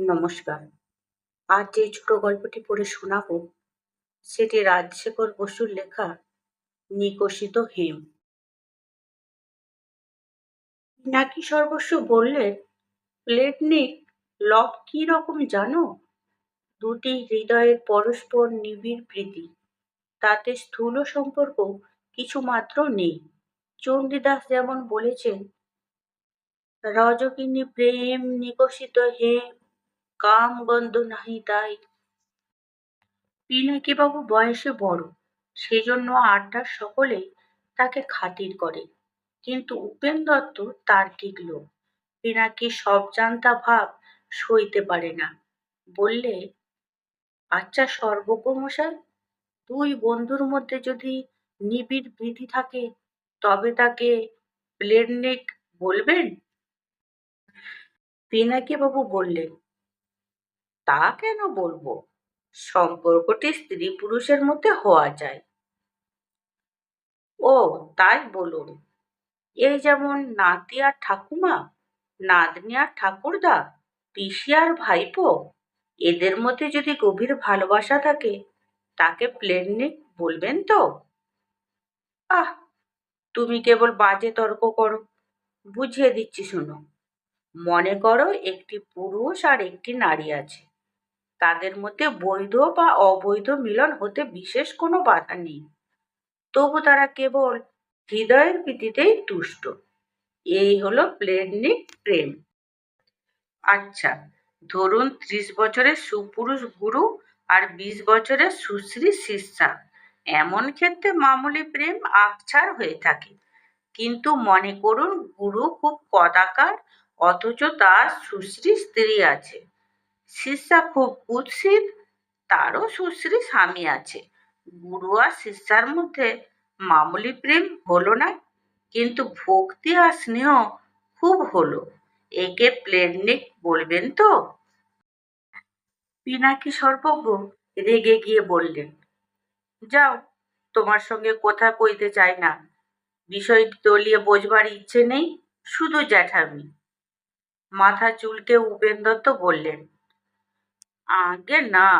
নমস্কার। আজ যে ছোট গল্পটি পড়ে শোনাব, সেটি রাজশেখর বসুর লেখা নিকশিত হেম। নাকি সর্বস্ব বললেন প্লেটনিক লব কি রকম জানো? দুটি হৃদয়ের পরস্পর নিবিড় প্রীতি, তাতে স্থূল সম্পর্ক কিছু মাত্র নেই। চণ্ডীদাস যেমন বলেছেন, রজকিনী প্রেম নিকশিত হেম কাম গন্ধ নাহি তাই। পিনাকিবাবু বয়সে বড়, সেজন্য আড্ডার সকলেই তাকে খাতির করে। কিন্তু উপেন দত্ত তার্কিক লোক। পিনাকি সব জানতা ভাব সইতে পারে না। বললে আচ্ছা সর্বজ্ঞ মশাই দুই বন্ধুর মধ্যে যদি নিবিড় প্রীতি থাকে, তবে তাকে প্লেটনিক বলবেন? পিনাকি বাবু বললেন তা কেন বলব? সম্পর্কটি স্ত্রী পুরুষের মধ্যে হওয়া যায়। ও, তাই বলুন। এই যেমন নাতি আর ঠাকুমা, নাতনি আর ঠাকুরদা, পিসি আর ভাইপো, এদের মধ্যে যদি গভীর ভালোবাসা থাকে, তাকে প্লেটনিক বলবেন তো? আহ, তুমি কেবল বাজে তর্ক করো। বুঝিয়ে দিচ্ছি, শোনো। মনে করো একটি পুরুষ আর একটি নারী আছে। তাদের মধ্যে বৈধ বা অবৈধ মিলন হতে বিশেষ কোনো বাধা নেই। তবু তারা কেবল হৃদয়ের প্রীতিতেই তুষ্ট। এই হলো প্লেটনিক প্রেম। আচ্ছা ধরুন ত্রিশ বছরের সুপুরুষ গুরু আর বিশ বছরের সুশ্রী শিষ্যা। এমন ক্ষেত্রে মামুলি প্রেম আকছাড় হয়ে থাকে। কিন্তু মনে করুন, গুরু খুব কদাকার অথচ তার সুশ্রী স্ত্রী আছে। শিষ্যা খুব কুৎসিত তারও সুশ্রী স্বামী আছে। গুরু আর শিষ্যার মধ্যে মামুলি প্রেম হলো না, কিন্তু ভক্তি আর স্নেহ খুব হলো। একে প্লেনিক বলবেন তো? পিনাকি সর্বজ্ঞ রেগে গিয়ে বললেন, যাও, তোমার সঙ্গে কথা কইতে চাই না। বিষয়টি তলিয়ে বোঝবার ইচ্ছে নেই, শুধু জ্যাঠামি। মাথা চুলকে উপেন বললেন আগে না,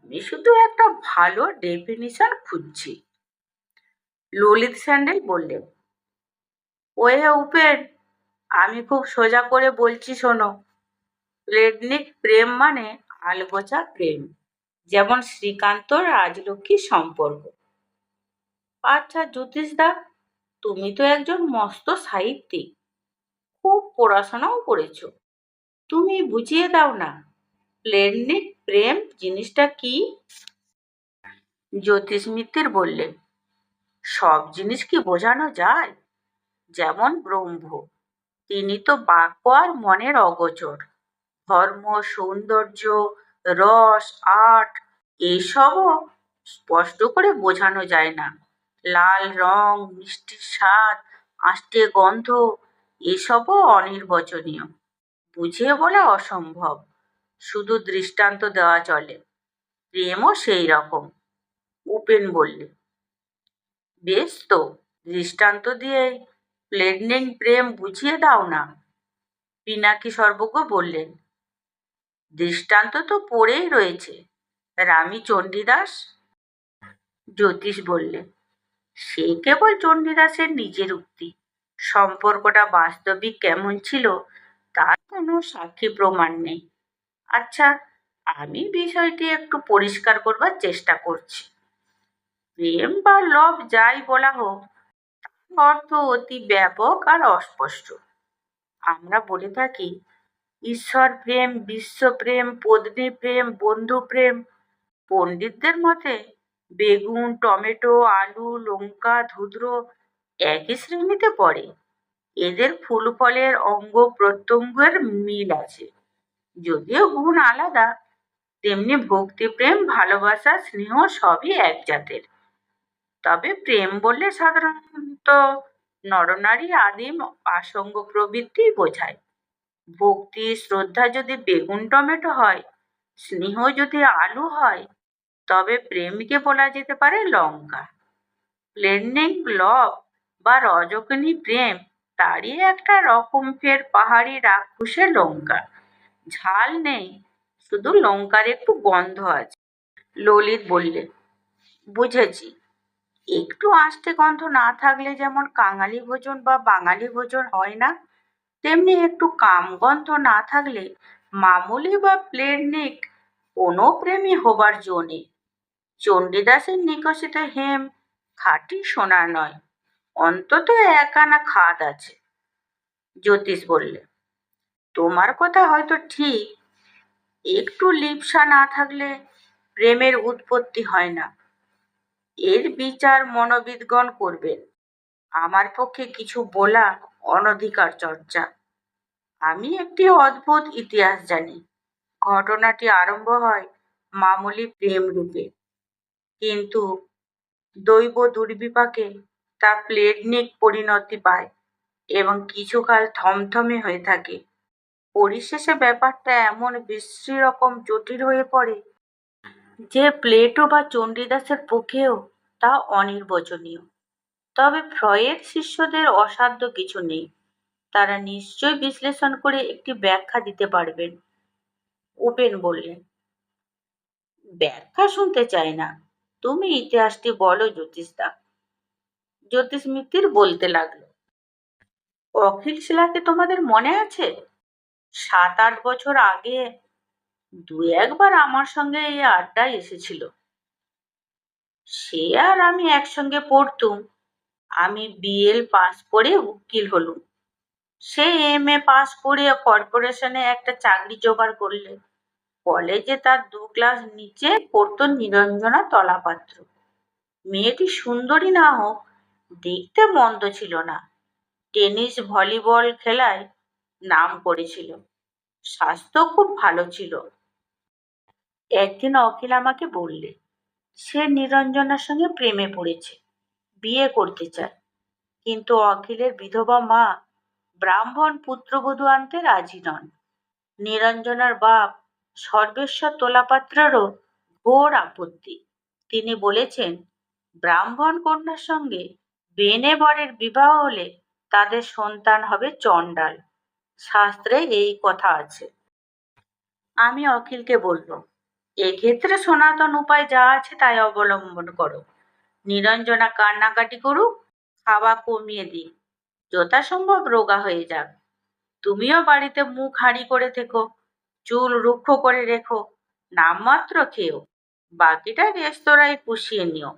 আমি শুধু একটা ভালো ডেফিনিশন খুঁজছি। ললিত স্যান্ডেল বললেন ওয়ে উপেন আমি খুব সোজা করে বলছি শোনো। প্লেটনিক প্রেম মানে আলগোচা প্রেম, যেমন শ্রীকান্ত রাজলক্ষ্মী সম্পর্ক। আচ্ছা জ্যোতিষদা, তুমি তো একজন মস্ত সাহিত্যিক, খুব পড়াশোনাও করেছ। তুমি বুঝিয়ে দাও না প্লেটনিক প্রেম জিনিসটা কি? জ্যোতিষ মিত্র বললেন, সব জিনিস কি বোঝানো যায়? যেমন ব্রহ্ম, তিনি তো বাক্য আর মনের অগোচর। ধর্ম, সৌন্দর্য, রস, আর্ট, এসবও স্পষ্ট করে বোঝানো যায় না। লাল রং মিষ্টির স্বাদ, আষ্টে গন্ধ, এসবও অনির্বচনীয়। বুঝিয়ে বলা অসম্ভব। শুধু দৃষ্টান্ত দেওয়া চলে। প্রেমও সেই রকম, উপেন বললে। বেশ তো, দৃষ্টান্ত দিয়ে প্লেটনিক প্রেম বুঝিয়ে দাও না। পিনাকি সর্বজ্ঞ বললেন, দৃষ্টান্ত তো পড়েই রয়েছে, রামি চণ্ডীদাস? জ্যোতিষ বললেন সে কেবল চণ্ডীদাসের নিজের উক্তি। সম্পর্কটা বাস্তবিক কেমন ছিল, তার কোনো সাক্ষী প্রমাণ নেই। আচ্ছা আমি বিষয়টি একটু পরিষ্কার করবার চেষ্টা করছি। প্রেম বা লভ যাই বলা হোক, তার অর্থ অতি ব্যাপক আর অস্পষ্ট। আমরা বলে থাকি, ঈশ্বর প্রেম বিশ্বপ্রেম পত্নী প্রেম, বন্ধু প্রেম, পণ্ডিতদের মতে বেগুন, টমেটো, আলু, লঙ্কা, ধুদ্র একই শ্রেণীতে পড়ে। এদের ফুল ফলের অঙ্গ প্রত্যঙ্গের মিল আছে। যদিও গুণ আলাদা, তেমনি ভক্তি, প্রেম, ভালোবাসা, স্নেহ সবই এক জাতের। তবে প্রেম বললে সাধারণত নরনারী আদিম আসঙ্গ প্রবৃত্তি বোঝায়। ভক্তি, শ্রদ্ধা যদি বেগুন টমেটো হয়, স্নেহ যদি আলু হয়, তবে প্রেমকে বলা যেতে পারে লঙ্কা। প্লেন্ডিং লভ বা রজকিনী প্রেম, তারই একটা রকম ফের পাহাড়ি রাক্ষসে লঙ্কা। ঝাল নেই, শুধু লঙ্কার একটু গন্ধ আছে। ললিত বললে, বুঝেছি। একটু আষ্টে গন্ধ না থাকলে যেমন কাঙালি ভোজন বা বাঙালি ভোজন হয় না, তেমনি একটু কাম গন্ধ না থাকলে মামুলি বা প্লেটনিক কোনো প্রেমী হবার জো নেই। চণ্ডীদাসের নিকশিত হেম খাঁটি সোনার নয়, অন্তত এক আনা খাদ আছে। জ্যোতিষ বললে তোমার কথা হয়তো ঠিক। একটু লিপসা না থাকলে প্রেমের উৎপত্তি হয় না। এর বিচার মনোবিদগণ করবেন। আমার পক্ষে কিছু বলা অনধিকার চর্চা। আমি একটি অদ্ভুত ইতিহাস জানি। ঘটনাটি আরম্ভ হয় মামুলি প্রেম রূপে। কিন্তু দৈব দুর্বিপাকে তা প্লেটনিক পরিণতি পায় এবং কিছুকাল থমথমে হয়ে থাকে। পরিশেষে ব্যাপারটা এমন বিশ্রী রকম জটিল হয়ে পড়ে যে প্লেটো বা চণ্ডীদাসের পক্ষেও তা অনির্বচনীয়। তবে ফ্রয়ের শিষ্যদের অসাধ্য কিছু নেই। তারা নিশ্চয় বিশ্লেষণ করে একটি ব্যাখ্যা দিতে পারবেন, উপেন বললেন। ব্যাখ্যা শুনতে চাই না। তুমি ইতিহাসটি বলো, জ্যোতিষদা। জ্যোতিষ মিত্তির বলতে লাগল অখিল শিলাকে তোমাদের মনে আছে? সাত আট বছর আগে দু একবার আমার সঙ্গে এই আড্ডায় এসেছিল। সে আর আমি একসঙ্গে পড়তুম। আমি বিএল পাস করে উকিল হলুম। সে এম এ পাস করে কর্পোরেশনে একটা চাকরি জোগাড় করলে। কলেজে তার দু ক্লাস নিচে পড়তো নিরঞ্জনা তলাপাত্র। মেয়েটি সুন্দরী না হোক, দেখতে মন্দ ছিল না। টেনিস, ভলিবল খেলায় নাম করেছিল। স্বাস্থ্য খুব ভালো ছিল। একদিন অখিল আমাকে বললে, সে নিরঞ্জনার সঙ্গে প্রেমে পড়েছে, বিয়ে করতে চায়। কিন্তু অখিলের বিধবা মা ব্রাহ্মণ পুত্রবধূ আনতে রাজি নন। নিরঞ্জনার বাপ সর্বেশ্বর তোলাপাত্রারও ঘোর আপত্তি। তিনি বলেছেন, ব্রাহ্মণ কন্যার সঙ্গে বেনে বরের বিবাহ হলে তাদের সন্তান হবে চণ্ডাল। শাস্ত্রে এই কথা আছে। আমি অখিলকে বলল এক্ষেত্রে সনাতন উপায় যা আছে তাই অবলম্বন করো। নিরঞ্জনা কান্নাকাটি করুক, খাওয়া কমিয়ে দিই যথাসম্ভব রোগা হয়ে যাক তুমিও বাড়িতে মুখ হাঁড়ি করে থেকো, চুল রুক্ষ করে রেখো নামমাত্র খেও, বাকিটা রেস্তোরাঁয় পুষিয়ে নিও।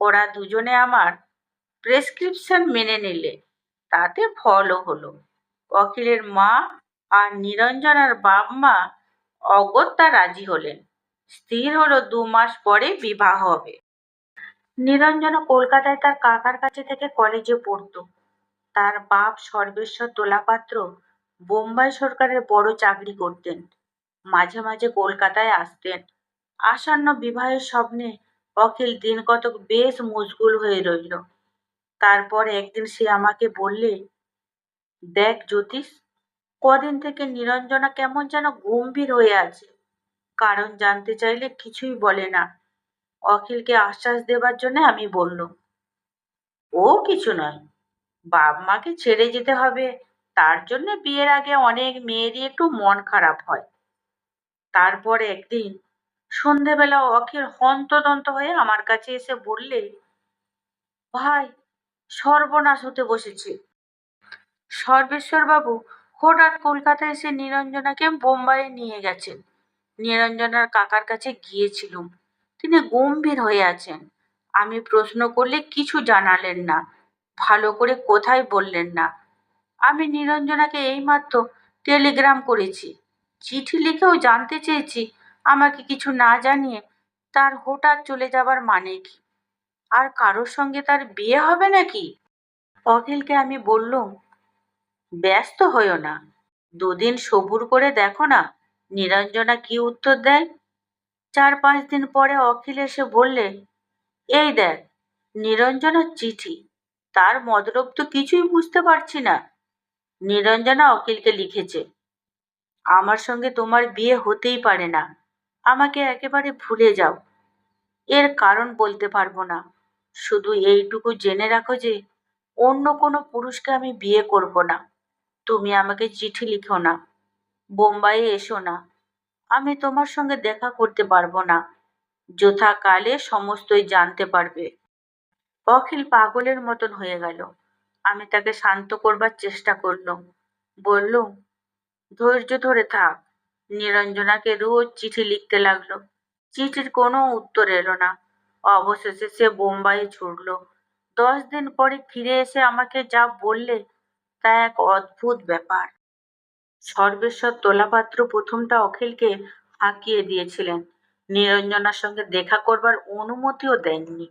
ওরা দুজনে আমার প্রেসক্রিপশন মেনে নিলে, তাতে ফলও হলো। অখিলের মা আর নিরঞ্জনার বাপ মা অগত্যা রাজি হলেন। স্থির হলো দু মাস পরে বিবাহ হবে। নিরঞ্জনা কলকাতায় তার কাকার কাছে থেকে কলেজে পড়তো। তার বাপ সর্বেশ্বর তোলাপাত্র বোম্বাই সরকারের বড় চাকরি করতেন। মাঝে মাঝে কলকাতায় আসতেন। আসন্ন বিবাহের স্বপ্নে অখিল দিন কতক বেশ মশগুল হয়ে রইল। তারপর একদিন সে আমাকে বললে দেখ জ্যোতিষ, কদিন থেকে নিরঞ্জনা কেমন যেন গম্ভীর হয়ে আছে। কারণ জানতে চাইলে কিছুই বলে না। অখিলকে আশ্বাস দেবার জন্য আমি বললুম, ও কিছু নয়, বাপ মাকে ছেড়ে যেতে হবে। তার জন্য বিয়ের আগে অনেক মেয়েরই একটু মন খারাপ হয়। তারপর একদিন সন্ধেবেলা অখিল হন্তদন্ত হয়ে আমার কাছে এসে বললে, ভাই, সর্বনাশ হতে বসেছে। সর্বেশ্বর বাবু হঠাৎ কলকাতায় এসে নিরঞ্জনাকে বোম্বাইয়ে নিয়ে গেছেন। নিরঞ্জনার কাকার কাছে গিয়েছিলুম। তিনি গম্ভীর হয়ে আছেন। আমি প্রশ্ন করলে কিছু জানালেন না। ভালো করে কোথায় বললেন না। আমি নিরঞ্জনাকে এইমাত্র টেলিগ্রাম করেছি। চিঠি লিখেও জানতে চেয়েছি। আমাকে কিছু না জানিয়ে তার হঠাৎ চলে যাবার মানে কি? আর কারোর সঙ্গে তার বিয়ে হবে নাকি? অখিলকে আমি বললুম ব্যস্ত হইও না। দুদিন সবুর করে দেখো না, নিরঞ্জনা কি উত্তর দেয়? চার পাঁচ দিন পরে অখিল এসে বললে, এই দেখ নিরঞ্জনার চিঠি, তার মতলব তো কিছুই বুঝতে পারছি না। নিরঞ্জনা অখিলকে লিখেছে, আমার সঙ্গে তোমার বিয়ে হতেই পারে না, আমাকে একেবারে ভুলে যাও। এর কারণ বলতে পারব না। শুধু এইটুকু জেনে রাখো যে, অন্য কোনো পুরুষকে আমি বিয়ে করব না। তুমি আমাকে চিঠি লিখো না। বোম্বাইয়ে এসো না। আমি তোমার সঙ্গে দেখা করতে পারব না। যথাকালে সমস্তই জানতে পারবে। অখিল পাগলের মতন হয়ে গেল। আমি তাকে শান্ত করবার চেষ্টা করলাম। বললুম, ধৈর্য ধরে থাক। নিরঞ্জনাকে রোজ চিঠি লিখতে লাগল। চিঠির কোনো উত্তর এলো না। অবশেষে সে বোম্বাইয়ে ছুটল। দশ দিন পরে ফিরে এসে আমাকে যা বললে তা এক অদ্ভুত ব্যাপার। সর্বেশ্বর তোলাপাত্র প্রথমটা অখিলকে আঁকিয়ে দিয়েছিলেন। নিরঞ্জনার সঙ্গে দেখা করবার অনুমতিও দেননি।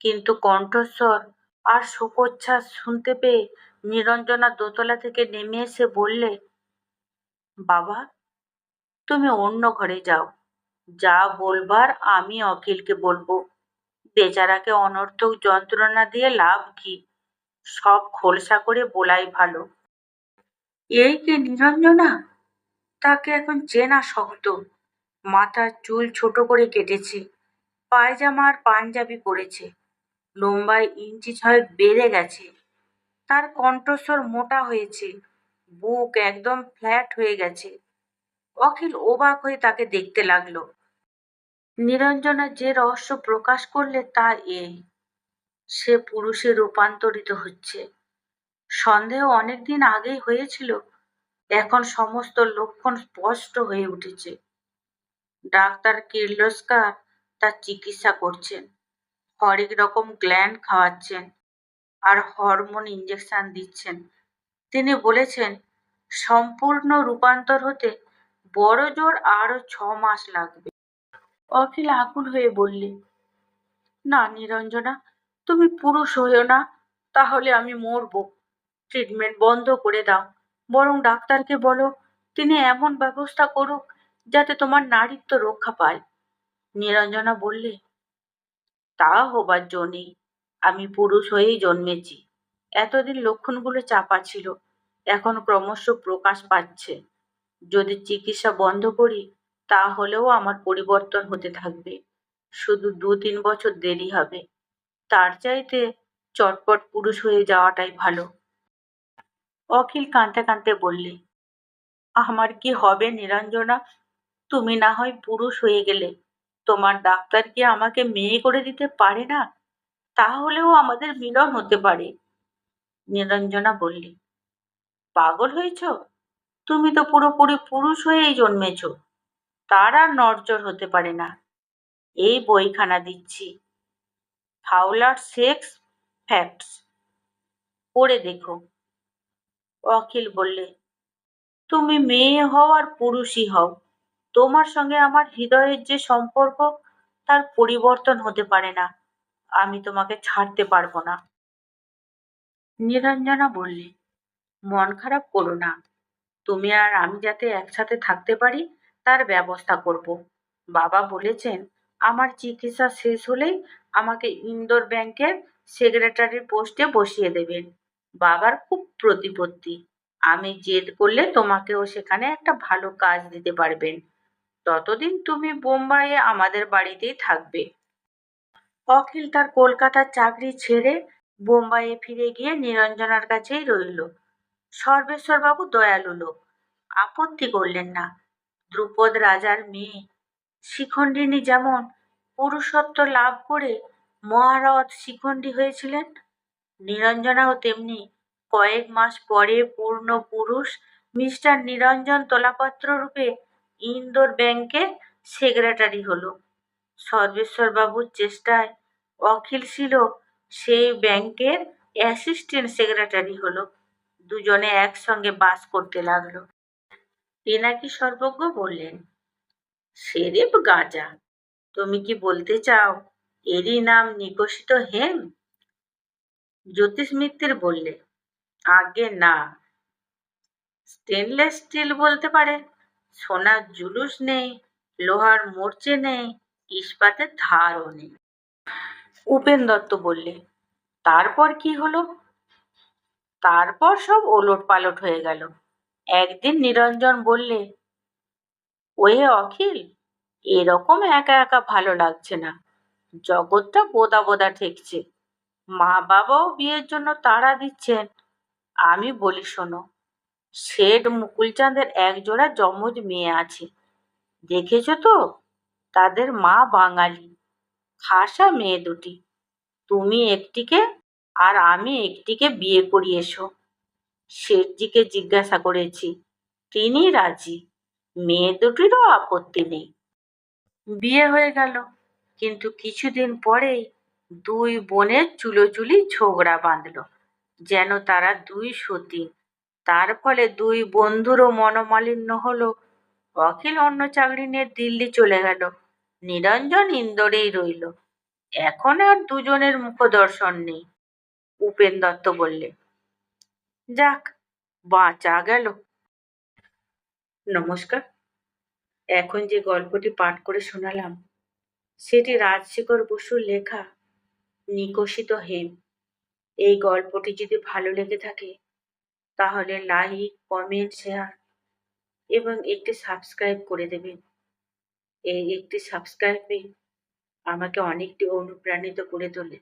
কিন্তু কণ্ঠস্বর আর শোকোচ্ছ্বাস শুনতে পেয়ে নিরঞ্জনা দোতলা থেকে নেমে এসে বললে, বাবা, তুমি অন্য ঘরে যাও। যা বলবার আমি অখিলকে বলব। বেচারাকে অনর্থক যন্ত্রণা দিয়ে লাভ কি? সব খোলসা করে বলাই ভালো। এই কি নিরঞ্জনা? তাকে এখন চেনা শক্ত। মাথার চুল ছোট করে কেটেছে। পায়জামা আর পাঞ্জাবি পরেছে। লম্বায় ইঞ্চি ছয়েক বেড়ে গেছে। তার কণ্ঠস্বর মোটা হয়েছে। বুক একদম ফ্ল্যাট হয়ে গেছে। অখিল ওবাক হয়ে তাকে দেখতে লাগল। নিরঞ্জনা যে রহস্য প্রকাশ করলে তা এই সে পুরুষে রূপান্তরিত হচ্ছে। সন্দেহ অনেকদিন আগেই হয়েছিল, এখন সমস্ত লক্ষণ স্পষ্ট হয়ে উঠেছে। ডাক্তার কির্লোস্কার তার চিকিৎসা করছেন, হরেক রকম গ্ল্যান্ড খাওয়াচ্ছেন আর হরমোন ইঞ্জেকশন দিচ্ছেন। তিনি বলেছেন, সম্পূর্ণ রূপান্তর হতে বড় জোর আরও ছ মাস লাগবে। অখিল আকুল হয়ে বললে, না নিরঞ্জনা তুমি পুরুষ হইও না, তাহলে আমি মরবো। ট্রিটমেন্ট বন্ধ করে দাও। বরং ডাক্তারকে বলো, তিনি এমন ব্যবস্থা করুক যাতে তোমার নারীত্ব রক্ষা পায়। নিরঞ্জনা বললে, তা হবার জো নেই। আমি পুরুষ হয়েই জন্মেছি। এতদিন লক্ষণগুলো চাপা ছিল। এখন ক্রমশ প্রকাশ পাচ্ছে। যদি চিকিৎসা বন্ধ করি, তাহলেও আমার পরিবর্তন হতে থাকবে। শুধু দু তিন বছর দেরি হবে। তার চাইতে চটপট পুরুষ হয়ে যাওয়াটাই ভালো। অখিল কাঁদতে কাঁদতে বললে, আমার কি হবে নিরঞ্জনা? তুমি না হয় পুরুষ হয়ে গেলে তোমার ডাক্তার কি আমাকে মেয়ে করে দিতে পারে না? তাহলেও আমাদের মিলন হতে পারে। নিরঞ্জনা বললে, পাগল হয়েছ? তুমি তো পুরোপুরি পুরুষ হয়েই জন্মেছ। তার আর নড়চড় হতে পারে না। এই বইখানা দিচ্ছি। ফাউলার সেক্স ফ্যাক্টস পড়ে দেখো। অখিল বললে, তুমি মেয়ে হও আর পুরুষই হও। তোমার সঙ্গে আমার হৃদয়ের যে সম্পর্ক, তার পরিবর্তন হতে পারে না। আমি তোমাকে ছাড়তে পারব না। নিরঞ্জনা বললে, মন খারাপ করো না। তুমি আর আমি যাতে একসাথে থাকতে পারি, তার ব্যবস্থা করব। বাবা বলেছেন আমার চিকিৎসা শেষ হলেই আমাকে ইন্দোর ব্যাংকের সেক্রেটারির পোস্টে বসিয়ে দেবেন বাবার খুব প্রতিপত্তি। আমি জেদ করলে তোমাকেও সেখানে একটা ভালো কাজ দিতে পারবেন। ততদিন তুমি বোম্বাইয়ে আমাদের বাড়িতেই থাকবে। অখিল তার কলকাতার চাকরি ছেড়ে বোম্বাইয়ে ফিরে গিয়ে নিরঞ্জনার কাছেই রইল। সর্বেশ্বরবাবু দয়ালু লোক। আপত্তি করলেন না। দ্রুপদ রাজার মেয়ে শিখণ্ডিনী যেমন পুরুষত্ব লাভ করে মহারথ শিখণ্ডী হয়েছিলেন, নিরঞ্জনাও তেমনি কয়েক মাস পরে পূর্ণ পুরুষ মিস্টার নিরঞ্জন তোলাপত্র রূপে ইন্দোর ব্যাংকের সেক্রেটারি হলো। সর্বেশ্বরবাবুর চেষ্টায় অখিল ছিল, সেই ব্যাংকের অ্যাসিস্ট্যান্ট সেক্রেটারি হলো। দুজনে একসঙ্গে বাস করতে লাগল। পিনাকি সর্বজ্ঞ বললেন সেরেপ গাঁজা, তুমি কি বলতে চাও? এরই নাম নিকশিত হেম? জ্যোতিষ মিত্তির বললে, আগে না। স্টেনলেস স্টিল বলতে পারে, সোনার জুলুস নেই, লোহার মোর্চে নেই, ইস্পাতের ধারও নেই। উপেন দত্ত বললে, তারপর কি হলো? তারপর সব ওলট পালট হয়ে গেল। একদিন নিরঞ্জন বললে ওহে অখিল? এরকম একা একা ভালো লাগছে না। জগৎটা বোদা বোদা ঠেকছে। মা বাবাও বিয়ের জন্য তাড়া দিচ্ছেন। আমি বলি, শোনো, শেঠ মুকুলচাঁদের একজোড়া যমজ মেয়ে আছে। দেখেছ তো? তাদের মা বাঙালি। খাসা মেয়ে দুটি। তুমি একটিকে আর আমি একটিকে বিয়ে করি, এসো। শেঠজিকে জিজ্ঞাসা করেছি, তিনি রাজি? মেয়ে দুটিরও আপত্তি নেই। বিয়ে হয়ে গেল। কিন্তু কিছুদিন পরেই দুই বোনের চুলোচুলি ঝগড়া বাঁধল, যেন তারা দুই সতী। তার ফলে দুই বন্ধুরও মনোমালিন্য হলো। অখিল অন্য চাকরি নিয়ে দিল্লি চলে গেল। নিরঞ্জন ইন্দোরেই রইল। এখন আর দুজনের মুখদর্শন নেই, উপেন দত্ত বললে। যাক, বাঁচা গেল। নমস্কার। এখন যে গল্পটি পাঠ করে শোনালাম, সেটি রাজশেখর বসুর লেখা নিকশিত হেম। এই গল্পটি যদি ভালো লেগে থাকে, তাহলে লাইক কমেন্ট শেয়ার এবং একটি সাবস্ক্রাইব করে দেবেন। এই একটি সাবস্ক্রাইবে আমাকে অনেকটি অনুপ্রাণিত করে তোলে।